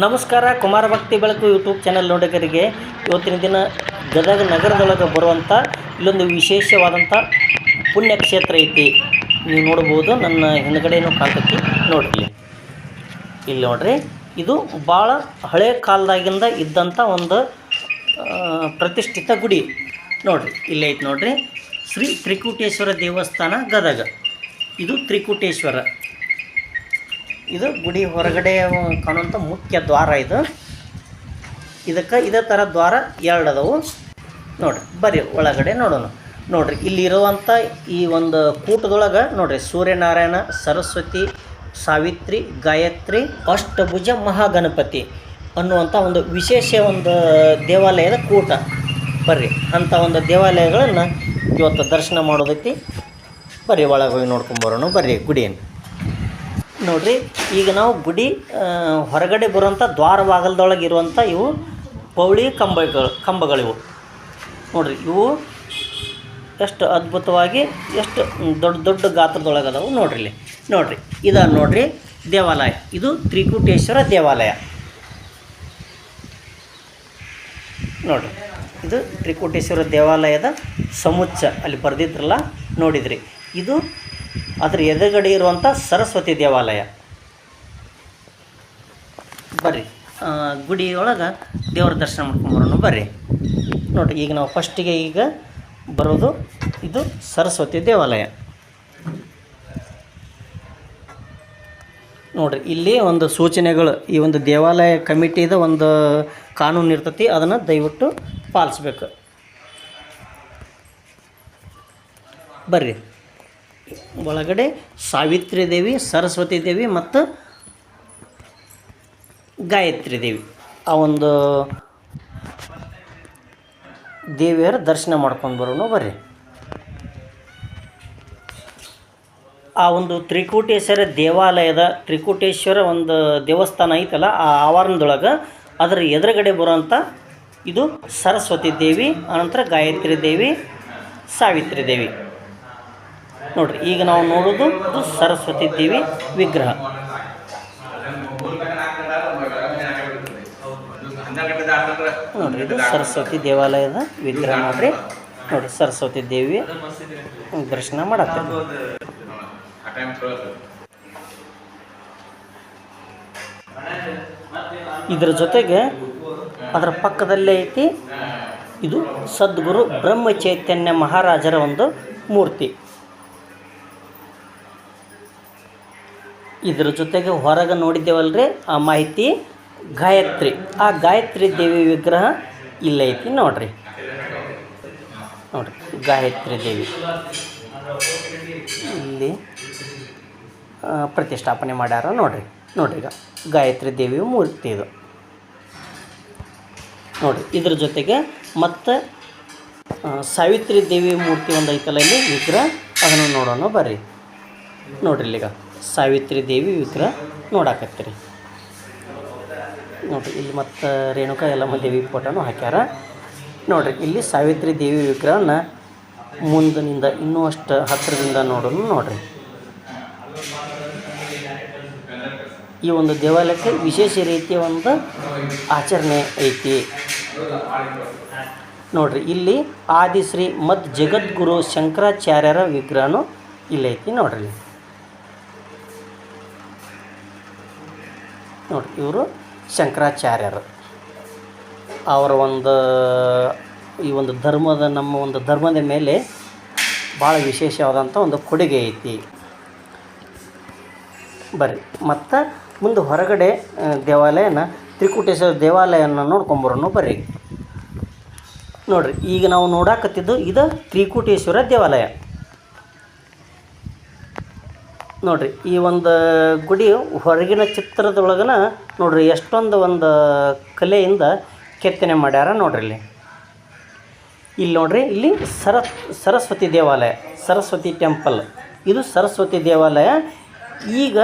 ನಮಸ್ಕಾರ, ಕುಮಾರ ಭಕ್ತಿ ಬೆಳಕು ಯೂಟ್ಯೂಬ್ ಚಾನಲ್ ನೋಡಿಗರಿಗೆ. ಇವತ್ತಿನ ದಿನ ಗದಗ ನಗರದೊಳಗೆ ಬರುವಂಥ ಇಲ್ಲೊಂದು ವಿಶೇಷವಾದಂಥ ಪುಣ್ಯಕ್ಷೇತ್ರ ಐತಿ. ನೀವು ನೋಡ್ಬೋದು ನನ್ನ ಹಿಂದ್ಗಡೆನೂ ಕಾಲಕ್ಕೆ ನೋಡ್ರಿ. ಇಲ್ಲಿ ನೋಡ್ರಿ, ಇದು ಭಾಳ ಹಳೆ ಕಾಲದಾಗಿಂದ ಇದ್ದಂಥ ಒಂದು ಪ್ರತಿಷ್ಠಿತ ಗುಡಿ. ನೋಡ್ರಿ, ಇಲ್ಲೇ ಐತಿ ನೋಡ್ರಿ, ಶ್ರೀ ತ್ರಿಕೂಟೇಶ್ವರ ದೇವಸ್ಥಾನ ಗದಗ. ಇದು ತ್ರಿಕೂಟೇಶ್ವರ. ಇದು ಗುಡಿ ಹೊರಗಡೆ ಕಾಣುವಂಥ ಮುಖ್ಯ ದ್ವಾರ ಇದು. ಇದಕ್ಕೆ ಇದೇ ಥರ ದ್ವಾರ ಎರಡು ಅದಾವು. ನೋಡಿರಿ ಬರ್ರಿ ಒಳಗಡೆ ನೋಡೋಣ. ನೋಡಿರಿ ಇಲ್ಲಿರುವಂಥ ಈ ಒಂದು ಕೂಟದೊಳಗೆ ನೋಡಿರಿ, ಸೂರ್ಯನಾರಾಯಣ, ಸರಸ್ವತಿ, ಸಾವಿತ್ರಿ, ಗಾಯತ್ರಿ, ಅಷ್ಟಭುಜ ಮಹಾಗಣಪತಿ ಅನ್ನುವಂಥ ಒಂದು ವಿಶೇಷ ಒಂದು ದೇವಾಲಯದ ಕೂಟ. ಬರ್ರಿ ಅಂಥ ಒಂದು ದೇವಾಲಯಗಳನ್ನು ಇವತ್ತು ದರ್ಶನ ಮಾಡೋದಕ್ಕೆ ಬರ್ರಿ ಒಳಗೆ ಹೋಗಿ ನೋಡ್ಕೊಂಬರೋಣ ಬರ್ರಿ ಗುಡಿಯನ್ನು ನೋಡ್ರಿ, ಈಗ ನಾವು ಗುಡಿ ಹೊರಗಡೆ ಬರುವಂಥ ದ್ವಾರವಾಗಲ್ದೊಳಗೆ ಇರುವಂಥ ಇವು ಪೌಳಿ ಕಂಬಗಳು, ಕಂಬಗಳಿವು. ನೋಡ್ರಿ, ಇವು ಎಷ್ಟು ಅದ್ಭುತವಾಗಿ ಎಷ್ಟು ದೊಡ್ಡ ದೊಡ್ಡ ಗಾತ್ರದೊಳಗೆ ಅದಾವು ನೋಡ್ರಿ ಇಲ್ಲಿ. ನೋಡ್ರಿ, ಇದ ನೋಡ್ರಿ, ದೇವಾಲಯ. ಇದು ತ್ರಿಕೂಟೇಶ್ವರ ದೇವಾಲಯ. ನೋಡ್ರಿ, ಇದು ತ್ರಿಕೂಟೇಶ್ವರ ದೇವಾಲಯದ ಸಮುಚ್ಚ, ಅಲ್ಲಿ ಬರೆದಿದ್ರಲ್ಲ, ನೋಡಿದ್ರಿ. ಇದು ಅದರ ಎದುರುಗಡೆ ಇರುವಂಥ ಸರಸ್ವತಿ ದೇವಾಲಯ. ಬರ್ರಿ. ಗುಡಿಯೊಳಗೆ ದೇವರ ದರ್ಶನ ಮಾಡ್ಕೊಂಬರೋಣ ಬರ್ರಿ. ನೋಡಿರಿ, ಈಗ ನಾವು ಫಸ್ಟಿಗೆ ಈಗ ಬರೋದು ಇದು ಸರಸ್ವತಿ ದೇವಾಲಯ. ನೋಡ್ರಿ, ಇಲ್ಲಿ ಒಂದು ಸೂಚನೆಗಳು, ಈ ಒಂದು ದೇವಾಲಯ ಕಮಿಟಿದ ಒಂದು ಕಾನೂನು ಇರ್ತತಿ, ಅದನ್ನು ದಯವಿಟ್ಟು ಪಾಲಿಸ್ಬೇಕು. ಬರ್ರಿ. ಒಳಗಡೆ ಸಾವಿತ್ರಿ ದೇವಿ, ಸರಸ್ವತಿ ದೇವಿ ಮತ್ತು ಗಾಯತ್ರಿ ದೇವಿ. ಆ ಒಂದು ದೇವಿಯರು ದರ್ಶನ ಮಾಡ್ಕೊಂಡು ಬರೋಣ ಬರ್ರಿ. ಆ ಒಂದು ತ್ರಿಕೂಟೇಶ್ವರ ದೇವಾಲಯದ ತ್ರಿಕೂಟೇಶ್ವರ ಒಂದು ದೇವಸ್ಥಾನ ಐತಲ್ಲ, ಆ ಆವರಣದೊಳಗೆ ಅದರ ಎದುರುಗಡೆ ಬರುವಂಥ ಇದು ಸರಸ್ವತಿ ದೇವಿ, ಆನಂತರ ಗಾಯತ್ರಿ ದೇವಿ, ಸಾವಿತ್ರಿ ದೇವಿ. ನೋಡ್ರಿ, ಈಗ ನಾವು ನೋಡೋದು ಇದು ಸರಸ್ವತಿ ದೇವಿ ವಿಗ್ರಹ. ನೋಡ್ರಿ, ಇದು ಸರಸ್ವತಿ ದೇವಾಲಯದ ವಿಗ್ರಹ ನೋಡ್ರಿ. ನೋಡ್ರಿ, ಸರಸ್ವತಿ ದೇವಿ ದರ್ಶನ ಮಾಡತ್ತೆ ಇದರ ಜೊತೆಗೆ ಅದರ ಪಕ್ಕದಲ್ಲೇ ಐತಿ, ಇದು ಸದ್ಗುರು ಬ್ರಹ್ಮ ಚೈತನ್ಯ ಮಹಾರಾಜರ ಒಂದು ಮೂರ್ತಿ. ಇದರ ಜೊತೆಗೆ ಹೊರಗೆ ನೋಡಿದ್ದೇವಲ್ರಿ? ಆ ಮಾಹಿತಿ ಗಾಯತ್ರಿ. ಆ ಗಾಯತ್ರಿ ದೇವಿ ವಿಗ್ರಹ ಇಲ್ಲೈತಿ ನೋಡ್ರಿ. ನೋಡ್ರಿ, ಗಾಯತ್ರಿ ದೇವಿ. ಇಲ್ಲಿ ಪ್ರತಿಷ್ಠಾಪನೆ ಮಾಡ್ಯಾರ ನೋಡ್ರಿ. ನೋಡ್ರಿ ಈಗ, ಗಾಯತ್ರಿ ದೇವಿ ಮೂರ್ತಿ ಇದು. ನೋಡ್ರಿ, ಇದ್ರ ಜೊತೆಗೆ ಮತ್ತು ಸಾವಿತ್ರಿ ದೇವಿ ಮೂರ್ತಿ ಒಂದು ಐತಲ್ಲ ಇಲ್ಲಿ, ವಿಗ್ರಹ. ಅದನ್ನು ನೋಡೋಣ ಬರ್ರಿ. ನೋಡ್ರಿ ಇಲ್ಲಿಗ. ಸಾವಿತ್ರಿ ದೇವಿ ವಿಗ್ರಹ ನೋಡಾಕತ್ತೀರಿ. ನೋಡಿರಿ, ಇಲ್ಲಿ ಮತ್ತು ರೇಣುಕಾ ಯಲ್ಲಮ್ಮ ದೇವಿ ಫೋಟೋನು ಹಾಕ್ಯಾರ. ನೋಡಿರಿ, ಇಲ್ಲಿ ಸಾವಿತ್ರಿ ದೇವಿ ವಿಗ್ರಹನ ಮುಂದಿನಿಂದ ಇನ್ನೂ ಅಷ್ಟು ಹತ್ತಿರದಿಂದ ನೋಡೋಣ ನೋಡಿರಿ. ಈ ಒಂದು ದೇವಾಲಯಕ್ಕೆ ವಿಶೇಷ ರೀತಿಯ ಒಂದು ಆಚರಣೆ ಐತಿ. ನೋಡ್ರಿ, ಇಲ್ಲಿ ಆದಿಶ್ರೀ ಮತ್ತು ಜಗದ್ಗುರು ಶಂಕರಾಚಾರ್ಯರ ವಿಗ್ರಹನು ಇಲ್ಲೈತಿ ನೋಡ್ರಿ. ನೋಡ್ರಿ ಇವರು ಶಂಕರಾಚಾರ್ಯರು. ಅವರ ಒಂದು, ಈ ಒಂದು ಧರ್ಮದ, ನಮ್ಮ ಒಂದು ಧರ್ಮದ ಮೇಲೆ ಭಾಳ ವಿಶೇಷವಾದಂಥ ಒಂದು ಕೊಡುಗೆ ಐತಿ. ಬರ್ರಿ, ಮತ್ತು ಮುಂದೆ ಹೊರಗಡೆ ದೇವಾಲಯನ, ತ್ರಿಕೂಟೇಶ್ವರ ದೇವಾಲಯನ ನೋಡ್ಕೊಂಬರೋನು ಬರ್ರಿ. ನೋಡ್ರಿ, ಈಗ ನಾವು ನೋಡಾಕತ್ತಿದ್ದು ಇದು ತ್ರಿಕೂಟೇಶ್ವರ ದೇವಾಲಯ. ನೋಡ್ರಿ, ಈ ಒಂದು ಗುಡಿ ಹೊರಗಿನ ಚಿತ್ರದೊಳಗನ ನೋಡಿರಿ, ಎಷ್ಟೊಂದು ಒಂದು ಕಲೆಯಿಂದ ಕೆತ್ತನೆ ಮಾಡ್ಯಾರ ನೋಡಿರಿ ಇಲ್ಲಿ. ಇಲ್ಲಿ ನೋಡ್ರಿ, ಇಲ್ಲಿ ಸರ, ಸರಸ್ವತಿ ದೇವಾಲಯ, ಸರಸ್ವತಿ ಟೆಂಪಲ್ ಇದು ಸರಸ್ವತಿ ದೇವಾಲಯ. ಈಗ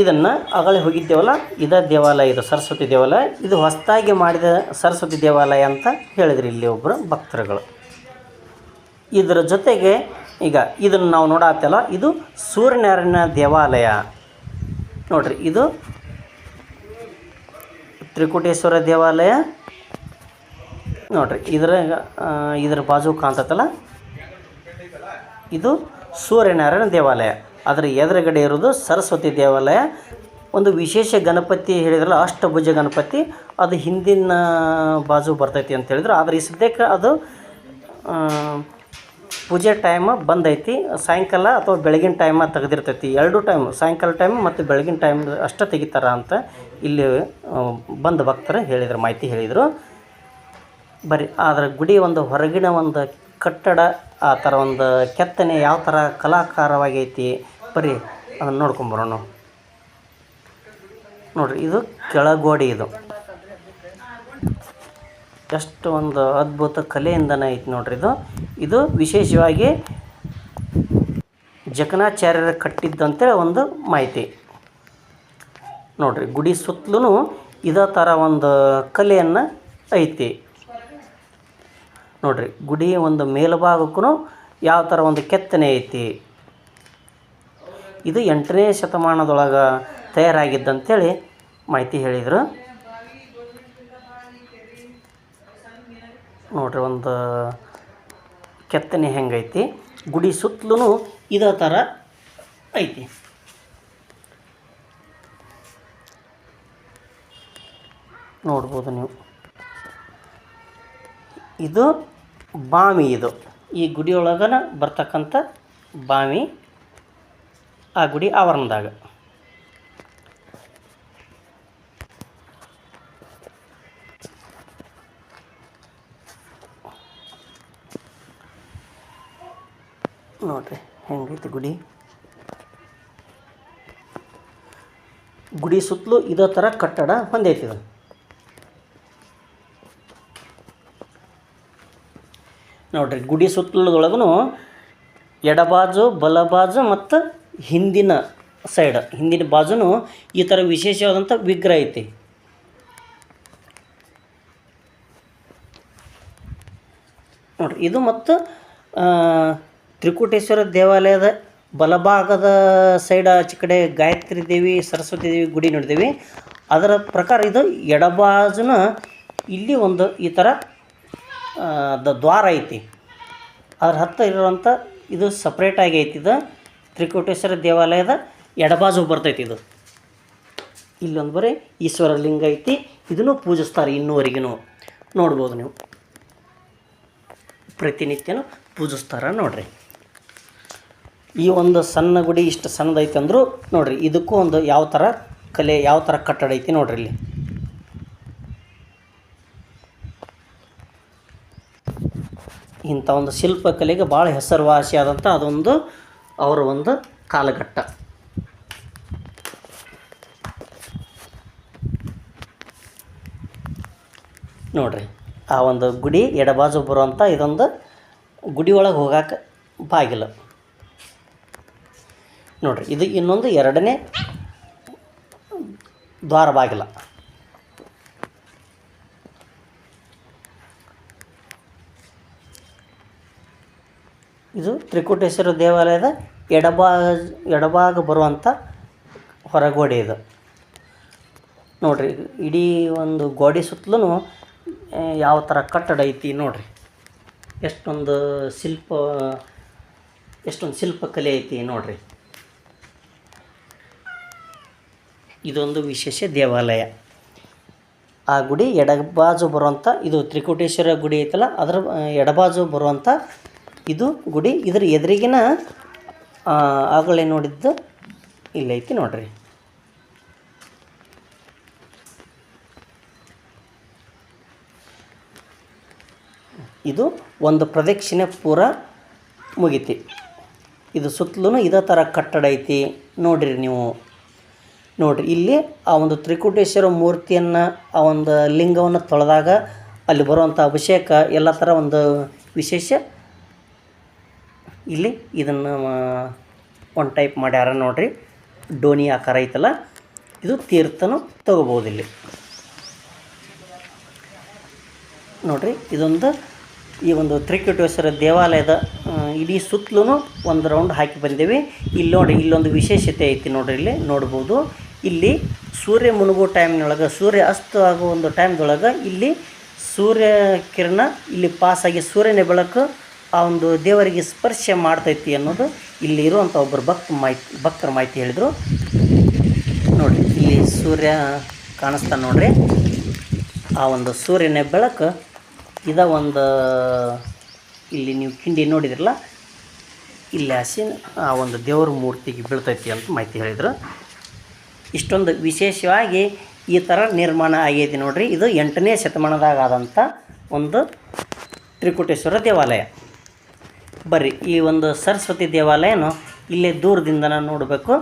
ಇದನ್ನು ಅಗಳೆ ಹೋಗಿದ್ದೇವಲ್ಲ, ಇದ ದೇವಾಲಯ ಇದು, ಸರಸ್ವತಿ ದೇವಾಲಯ. ಇದು ಹೊಸದಾಗಿ ಮಾಡಿದ ಸರಸ್ವತಿ ದೇವಾಲಯ ಅಂತ ಹೇಳಿದ್ರು ಇಲ್ಲಿ ಒಬ್ಬರು ಭಕ್ತರುಗಳು. ಇದರ ಜೊತೆಗೆ ಈಗ ಇದನ್ನು ನಾವು ನೋಡತ್ತಲ್ಲ ಇದು ಸೂರ್ಯನಾರಾಯಣ ದೇವಾಲಯ. ನೋಡ್ರಿ, ಇದು ತ್ರಿಕುಟೇಶ್ವರ ದೇವಾಲಯ. ನೋಡ್ರಿ, ಇದರ ಇದರ ಬಾಜು ಕಾಣ್ತೈತಲ್ಲ? ಇದು ಸೂರ್ಯನಾರಾಯಣ ದೇವಾಲಯ. ಅದರ ಎದುರುಗಡೆ ಇರೋದು ಸರಸ್ವತಿ ದೇವಾಲಯ. ಒಂದು ವಿಶೇಷ ಗಣಪತಿ ಹೇಳಿದ್ರಲ್ಲ, ಅಷ್ಟಭುಜ ಗಣಪತಿ, ಅದು ಹಿಂದಿನ ಬಾಜು ಬರ್ತೈತಿ ಅಂತ ಹೇಳಿದ್ರು. ಆದರೆ ಈ ಸದ್ಯಕ್ಕೆ ಅದು ಪೂಜೆ ಟೈಮ್ ಬಂದೈತಿ, ಸಾಯಂಕಾಲ ಅಥವಾ ಬೆಳಗಿನ ಟೈಮ ತೆಗೆದಿರ್ತೈತಿ. ಎರಡು ಟೈಮ್ ಸಾಯಂಕಾಲ ಟೈಮ್ ಮತ್ತು ಬೆಳಗಿನ ಟೈಮ್ ಅಷ್ಟೇ ತೆಗಿತಾರ ಅಂತ ಇಲ್ಲಿ ಬಂದ ಭಕ್ತರು ಹೇಳಿದರು, ಮಾಹಿತಿ ಹೇಳಿದರು. ಬರೀ ಅದರ ಗುಡಿ ಒಂದು ಹೊರಗಿನ ಒಂದು ಕಟ್ಟಡ, ಆ ಥರ ಒಂದು ಕೆತ್ತನೆ ಯಾವ ಥರ ಕಲಾಕಾರವಾಗೈತಿ ಬರೀ ಅದನ್ನು ನೋಡ್ಕೊಂಬರೋಣ ನೋಡ್ರಿ, ಇದು ಕೆಳಗೋಡಿ ಇದು. ಎಷ್ಟು ಒಂದು ಅದ್ಭುತ ಕಲೆಯಿಂದನೇ ಐತಿ ನೋಡ್ರಿ ಇದು. ಇದು ವಿಶೇಷವಾಗಿ ಜಕಣಾಚಾರ್ಯರ ಕಟ್ಟಿದ್ದಂತೇಳಿ ಒಂದು ಮಾಹಿತಿ. ನೋಡ್ರಿ, ಗುಡಿ ಸುತ್ತಲೂ ಇದೇ ಥರ ಒಂದು ಕಲೆಯನ್ನು ಐತಿ. ನೋಡ್ರಿ, ಗುಡಿ ಒಂದು ಮೇಲ್ಭಾಗಕ್ಕೂ ಯಾವ ಥರ ಒಂದು ಕೆತ್ತನೆ ಐತಿ. ಇದು ಎಂಟನೇ ಶತಮಾನದೊಳಗೆ ತಯಾರಾಗಿದ್ದಂಥೇಳಿ ಮಾಹಿತಿ ಹೇಳಿದರು. ನೋಡ್ರಿ, ಒಂದು ಕೆತ್ತನೆ ಹೆಂಗೈತಿ? ಗುಡಿ ಸುತ್ತಲೂ ಇದೇ ಥರ ಐತಿ. ನೋಡ್ಬೋದು ನೀವು. ಇದು ಬಾವಿ ಇದು. ಈ ಗುಡಿಯೊಳಗನ ಬರ್ತಕ್ಕಂಥ ಬಾವಿ, ಆ ಗುಡಿ ಆವರಣದಾಗ. ನೋಡ್ರಿ, ಹೆಂಗೈತಿ ಗುಡಿ? ಗುಡಿ ಸುತ್ತಲೂ ಇದೇ ಥರ ಕಟ್ಟಡ ಹೊಂದೈತಿ ಇದು ನೋಡ್ರಿ, ಗುಡಿ ಸುತ್ತಲದೊಳಗೂ ಎಡಬಾಜು, ಬಲಬಾಜು ಮತ್ತು ಹಿಂದಿನ ಸೈಡ್ ಹಿಂದಿನ ಬಾಜುನು ಈ ಥರ ವಿಶೇಷವಾದಂಥ ವಿಗ್ರಹ ಐತಿ. ನೋಡ್ರಿ, ಇದು ಮತ್ತು ತ್ರಿಕೂಟೇಶ್ವರ ದೇವಾಲಯದ ಬಲಭಾಗದ ಸೈಡ್ ಆಚೆ ಕಡೆ ಗಾಯತ್ರಿ ದೇವಿ, ಸರಸ್ವತಿ ದೇವಿ ಗುಡಿ ನೋಡಿದ್ದೀವಿ ಅದರ ಪ್ರಕಾರ ಇದು ಎಡಬಾಜುನ ಇಲ್ಲಿ ಒಂದು ಈ ಥರ ದ್ವಾರ ಐತಿ. ಅದ್ರ ಹತ್ತಿರ ಇರುವಂಥ ಇದು ಸಪ್ರೇಟಾಗಿ ಐತಿ ಇದು. ತ್ರಿಕೂಟೇಶ್ವರ ದೇವಾಲಯದ ಎಡಬಾಜು ಬರ್ತೈತಿ ಇದು. ಇಲ್ಲೊಂದು ಬರೀ ಈಶ್ವರ ಲಿಂಗ ಐತಿ. ಇದನ್ನು ಪೂಜಿಸ್ತಾರೆ ಇನ್ನೂವರೆಗೂ ನೋಡ್ಬೋದು ನೀವು. ಪ್ರತಿನಿತ್ಯನೂ ಪೂಜಿಸ್ತಾರೆ ನೋಡ್ರಿ. ಈ ಒಂದು ಸಣ್ಣ ಗುಡಿ ಇಷ್ಟು ಸಣ್ಣದೈತೆ ಅಂದರೂ ನೋಡಿರಿ, ಇದಕ್ಕೂ ಒಂದು ಯಾವ ಥರ ಕಲೆ, ಯಾವ ಥರ ಕಟ್ಟಡ ಐತಿ ನೋಡ್ರಿ ಇಲ್ಲಿ. ಇಂಥ ಒಂದು ಶಿಲ್ಪಕಲೆಗೆ ಭಾಳ ಹೆಸರುವಾಸಿಯಾದಂಥ ಅದೊಂದು ಅವರ ಒಂದು ಕಾಲಘಟ್ಟ. ನೋಡ್ರಿ, ಆ ಒಂದು ಗುಡಿ ಎಡಬಾಜು ಬರುವಂಥ ಇದೊಂದು ಗುಡಿ ಒಳಗೆ ಹೋಗಾಕ ಬಾಗಿಲು. ನೋಡ್ರಿ, ಇದು ಇನ್ನೊಂದು ಎರಡನೇ ದ್ವಾರ ಬಾಗಿಲ ಇದು ತ್ರಿಕೂಟೇಶ್ವರ ದೇವಾಲಯದ ಎಡಭಾಗ ಎಡಭಾಗ ಬರುವಂಥ ಹೊರಗೋಡೆ ಇದು. ನೋಡಿರಿ, ಇಡೀ ಒಂದು ಗೋಡೆ ಸುತ್ತಲೂ ಯಾವ ಥರ ಕಟ್ಟಡ ಐತಿ ನೋಡಿರಿ. ಎಷ್ಟೊಂದು ಶಿಲ್ಪ, ಎಷ್ಟೊಂದು ಶಿಲ್ಪಕಲೆ ಐತಿ ನೋಡ್ರಿ. ಇದೊಂದು ವಿಶೇಷ ದೇವಾಲಯ. ಆ ಗುಡಿ ಎಡಬಾಜು ಬರುವಂಥ ಇದು ತ್ರಿಕೂಟೇಶ್ವರ ಗುಡಿ ಐತಲ್ಲ, ಅದರ ಎಡಬಾಜು ಬರುವಂಥ ಇದು ಗುಡಿ. ಇದರ ಎದುರಿಗಿನ ಆಗಲೇ ನೋಡಿದ್ದು ಇಲ್ಲೈತಿ ನೋಡ್ರಿ. ಇದು ಒಂದು ಪ್ರದಕ್ಷಿಣೆ ಪೂರ ಮುಗಿತಿ. ಇದು ಸುತ್ತಲೂ ಇದೇ ಥರ ಕಟ್ಟಡ ಐತಿ. ನೋಡ್ರಿ ನೀವು. ನೋಡ್ರಿ, ಇಲ್ಲಿ ಆ ಒಂದು ತ್ರಿಕೂಟೇಶ್ವರ ಮೂರ್ತಿಯನ್ನು, ಆ ಒಂದು ಲಿಂಗವನ್ನು ತೊಳೆದಾಗ ಅಲ್ಲಿ ಬರುವಂಥ ಅಭಿಷೇಕ, ಎಲ್ಲ ಥರ ಒಂದು ವಿಶೇಷ ಇಲ್ಲಿ ಇದನ್ನು ಒಂದು ಟೈಪ್ ಮಾಡ್ಯಾರ ನೋಡ್ರಿ. ಡೋನಿ ಆಕಾರ ಐತಲ್ಲ, ಇದು ತೀರ್ಥನೂ ತಗೋಬೋದು ಇಲ್ಲಿ. ನೋಡ್ರಿ, ಇದೊಂದು ಈ ಒಂದು ತ್ರಿಕೂಟೇಶ್ವರ ದೇವಾಲಯದ ಇಡೀ ಸುತ್ತಲೂ ಒಂದು ರೌಂಡ್ ಹಾಕಿ ಬಂದೇವೆ ಇಲ್ಲಿ ನೋಡಿ ಇಲ್ಲೊಂದು ವಿಶೇಷತೆ ಐತಿ ನೋಡ್ರಿ ಇಲ್ಲಿ, ನೋಡ್ಬೋದು. ಇಲ್ಲಿ ಸೂರ್ಯ ಮುನುಗೋ ಟೈಮ್ನೊಳಗೆ, ಸೂರ್ಯ ಅಸ್ತ ಆಗೋ ಒಂದು ಟೈಮ್ದೊಳಗೆ ಇಲ್ಲಿ ಸೂರ್ಯ ಕಿರಣ ಇಲ್ಲಿ ಪಾಸಾಗಿ ಸೂರ್ಯನ ಬೆಳಕು ಆ ಒಂದು ದೇವರಿಗೆ ಸ್ಪರ್ಶ ಮಾಡ್ತೈತಿ ಅನ್ನೋದು ಇಲ್ಲಿ ಇರುವಂಥ ಒಬ್ಬರು ಭಕ್ತ ಮಾಹಿತಿ ಭಕ್ತರ ಮಾಹಿತಿ ಹೇಳಿದರು. ನೋಡಿರಿ ಇಲ್ಲಿ ಸೂರ್ಯ ಕಾಣಿಸ್ತಾನೆ ನೋಡ್ರಿ. ಆ ಒಂದು ಸೂರ್ಯನ ಬೆಳಕು ಇದ ಒಂದು, ಇಲ್ಲಿ ನೀವು ಕಿಂಡಿ ನೋಡಿದ್ರಲ್ಲ, ಇಲ್ಲಿ ಹಸಿ ಆ ಒಂದು ದೇವರ ಮೂರ್ತಿಗೆ ಬೀಳ್ತೈತಿ ಅಂತ ಮಾಹಿತಿ ಹೇಳಿದರು. ಇಷ್ಟೊಂದು ವಿಶೇಷವಾಗಿ ಈ ಥರ ನಿರ್ಮಾಣ ಆಗೈತಿ ನೋಡ್ರಿ. ಇದು ಎಂಟನೇ ಶತಮಾನದಾಗ ಆದಂಥ ಒಂದು ತ್ರಿಕುಟೇಶ್ವರ ದೇವಾಲಯ. ಬರ್ರಿ, ಈ ಒಂದು ಸರಸ್ವತಿ ದೇವಾಲಯನು ಇಲ್ಲೇ ದೂರದಿಂದ ನೋಡಬೇಕು.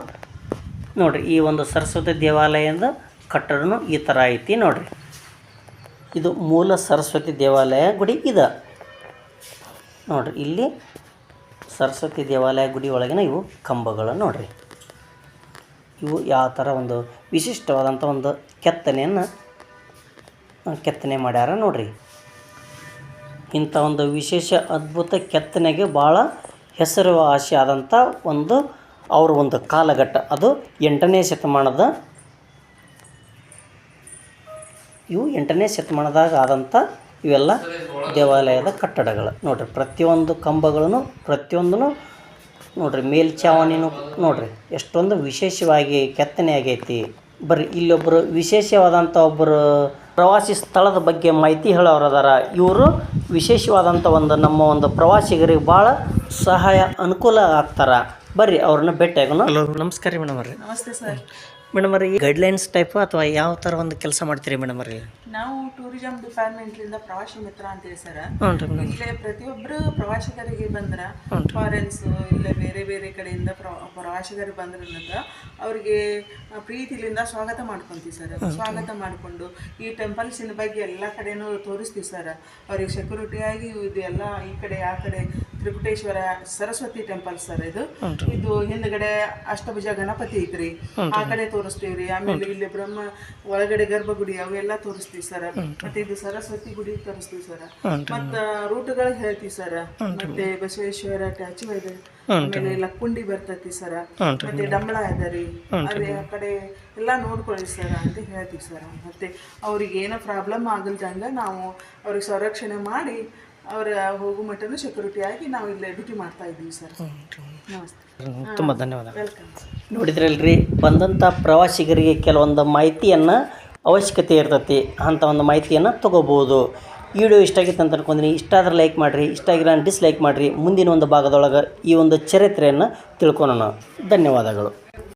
ನೋಡಿರಿ, ಈ ಒಂದು ಸರಸ್ವತಿ ದೇವಾಲಯದ ಕಟ್ಟಡನು ಈ ಥರ ಐತಿ ನೋಡಿರಿ. ಇದು ಮೂಲ ಸರಸ್ವತಿ ದೇವಾಲಯ ಗುಡಿ ಇದೆ. ನೋಡಿರಿ, ಇಲ್ಲಿ ಸರಸ್ವತಿ ದೇವಾಲಯ ಗುಡಿ ಒಳಗಿನ ಇವು ಕಂಬಗಳು ನೋಡ್ರಿ. ಇವು ಯಾವ ಥರ ಒಂದು ವಿಶಿಷ್ಟವಾದಂಥ ಒಂದು ಕೆತ್ತನೆಯನ್ನು ಕೆತ್ತನೆ ಮಾಡ್ಯಾರ ನೋಡ್ರಿ. ಇಂಥ ಒಂದು ವಿಶೇಷ ಅದ್ಭುತ ಕೆತ್ತನೆಗೆ ಭಾಳ ಹೆಸರುವಾಸಿ ಆದಂಥ ಒಂದು, ಅವರ ಒಂದು ಕಾಲಘಟ್ಟ. ಅದು ಎಂಟನೇ ಶತಮಾನದ, ಇವು ಎಂಟನೇ ಶತಮಾನದಾಗ ಆದಂಥ ಇವೆಲ್ಲ ದೇವಾಲಯದ ಕಟ್ಟಡಗಳು. ನೋಡ್ರಿ, ಪ್ರತಿಯೊಂದು ಕಂಬಗಳನ್ನು ಪ್ರತಿಯೊಂದೂ ನೋಡ್ರಿ ಮೇಲ್ಛಾವಣಿನೂ ನೋಡ್ರಿ ಎಷ್ಟೊಂದು ವಿಶೇಷವಾಗಿ ಕೆತ್ತನೆ ಆಗೈತಿ. ಬರ್ರಿ ಇಲ್ಲೊಬ್ಬರು ವಿಶೇಷವಾದಂಥ ಒಬ್ಬರು ಪ್ರವಾಸಿ ಸ್ಥಳದ ಬಗ್ಗೆ ಮಾಹಿತಿ ಹೇಳೋರು ಅದಾರ ಇವರು ವಿಶೇಷವಾದಂಥ ಒಂದು ನಮ್ಮ ಒಂದು ಪ್ರವಾಸಿಗರಿಗೆ ಭಾಳ ಸಹಾಯ ಅನುಕೂಲ ಆಗ್ತಾರ. ಬರ್ರಿ ಅವ್ರನ್ನ ಭೇಟಿಯಾಗೋಣ. ಹಲೋ ನಮಸ್ಕಾರ ರೀ ಮೇಡಮ್ ಅವ್ರಿ. ನಮಸ್ತೆ ಸರ್. ಮೇಡಮ್ ಅವ್ರಿ ಗೈಡ್ಲೈನ್ಸ್ ಟೈಪ್ ಅಥವಾ ಯಾವ ತರ ಒಂದು ಕೆಲಸ ಮಾಡ್ತೀರಿ ಮೇಡಮ್ ಅವ್ರಿ? ನಾವು ಟೂರಿಸಂ ಡಿಪಾರ್ಟ್ಮೆಂಟ್ಲಿಂದ ಪ್ರವಾಸಿ ಮಿತ್ರ ಅಂತೇಳಿ ಸರ್. ಇಲ್ಲಿ ಪ್ರತಿಯೊಬ್ಬರು ಪ್ರವಾಸಿಗರಿಗೆ ಬಂದ್ರ ಫಾರೆನ್ಸ್ ಇಲ್ಲ ಬೇರೆ ಬೇರೆ ಕಡೆಯಿಂದ ಪ್ರ- ಪ್ರವಾಸಿಗರು ಬಂದ್ರಿಂದ ಅವರಿಗೆ ಪ್ರೀತಿಲಿಂದ ಸ್ವಾಗತ ಮಾಡ್ಕೊಂತೀವಿ ಸರ್. ಸ್ವಾಗತ ಮಾಡಿಕೊಂಡು ಈ ಟೆಂಪಲ್ಸಿನ ಬಗ್ಗೆ ಎಲ್ಲ ಕಡೆನೂ ತೋರಿಸ್ತೀವಿ ಸರ್. ಅವ್ರಿಗೆ ಸೆಕ್ಯೂರಿಟಿ ಆಗಿ ಇದು ಎಲ್ಲ ಈ ಕಡೆ ಆ ಕಡೆ ತ್ರಿಕುಟೇಶ್ವರ ಸರಸ್ವತಿ ಟೆಂಪಲ್ ಸರ್ ಇದು. ಇದು ಹಿಂದ್ಗಡೆ ಅಷ್ಟಭುಜ ಗಣಪತಿ ಐತ್ರಿ. ಆ ಕಡೆ ತೋರಿಸ್ತೀವ್ರಿ. ಆಮೇಲೆ ಇಲ್ಲಿ ಬ್ರಹ್ಮ ಒಳಗಡೆ ಗರ್ಭಗುಡಿ ಅವೆಲ್ಲ ತೋರಿಸ್ತೀವಿ ಸರ್ ಮತ್ತೆ ಇದು ಸರಸ್ವತಿ ಗುಡಿ ತೋರಿಸ್ತೀವಿ ಸರ್ ಮತ್ತ ರೂಟ್ಗಳು ಹೇಳ್ತೀವಿ ಸರ್ ಮತ್ತೆ ಬಸವೇಶ್ವರ ಟ್ಯಾಚು ಇದೆ. ಆಮೇಲೆ ಲಕ್ಕುಂಡಿ ಬರ್ತೈತಿ ಸರ್ ಮತ್ತೆ ಡಂಬಳ ಇದೆ ರೀ. ಅದೇ ಆ ಕಡೆ ಎಲ್ಲ ನೋಡ್ಕೊಳ್ಳಿ ಸರ್ ಅಂತ ಹೇಳ್ತೀವಿ ಸರ್ ಮತ್ತೆ ಅವ್ರಿಗೆ ಏನೋ ಪ್ರಾಬ್ಲಮ್ ಆಗಲ್ದಂಗ ನಾವು ಅವ್ರಿಗೆ ಸಂರಕ್ಷಣೆ ಮಾಡಿ ಅವ್ರ ಹೋಗು ಮಟ್ಟನೂ ಸೆಕ್ಯೂರಿಟಿ ಆಗಿ ನಾವು ಇಲ್ಲೇ ಡ್ಯೂಟಿ ಮಾಡ್ತಾ ಇದ್ದೀವಿ ಸರ್. ನಮಸ್ತೆ. ತುಂಬ ಧನ್ಯವಾದ ನೋಡಿದ್ರಲ್ರಿ ಬಂದಂಥ ಪ್ರವಾಸಿಗರಿಗೆ ಕೆಲವೊಂದು ಮಾಹಿತಿಯನ್ನು ಅವಶ್ಯಕತೆ ಇರ್ತೈತಿ ಅಂಥ ಒಂದು ಮಾಹಿತಿಯನ್ನು ತೊಗೋಬೋದು. ವಿಡಿಯೋ ಇಷ್ಟ ಆಗಿತ್ತು ಅಂತ ಅನ್ಕೊಂಡಿನಿ ಇಷ್ಟ ಆದ್ರೆ ಲೈಕ್ ಮಾಡಿರಿ ಇಷ್ಟ ಆಗಿರೋ ಡಿಸ್ಲೈಕ್ ಮಾಡಿರಿ. ಮುಂದಿನ ಒಂದು ಭಾಗದೊಳಗೆ ಈ ಒಂದು ಚರಿತ್ರೆಯನ್ನು ತಿಳ್ಕೊಳೋಣ. ಧನ್ಯವಾದಗಳು.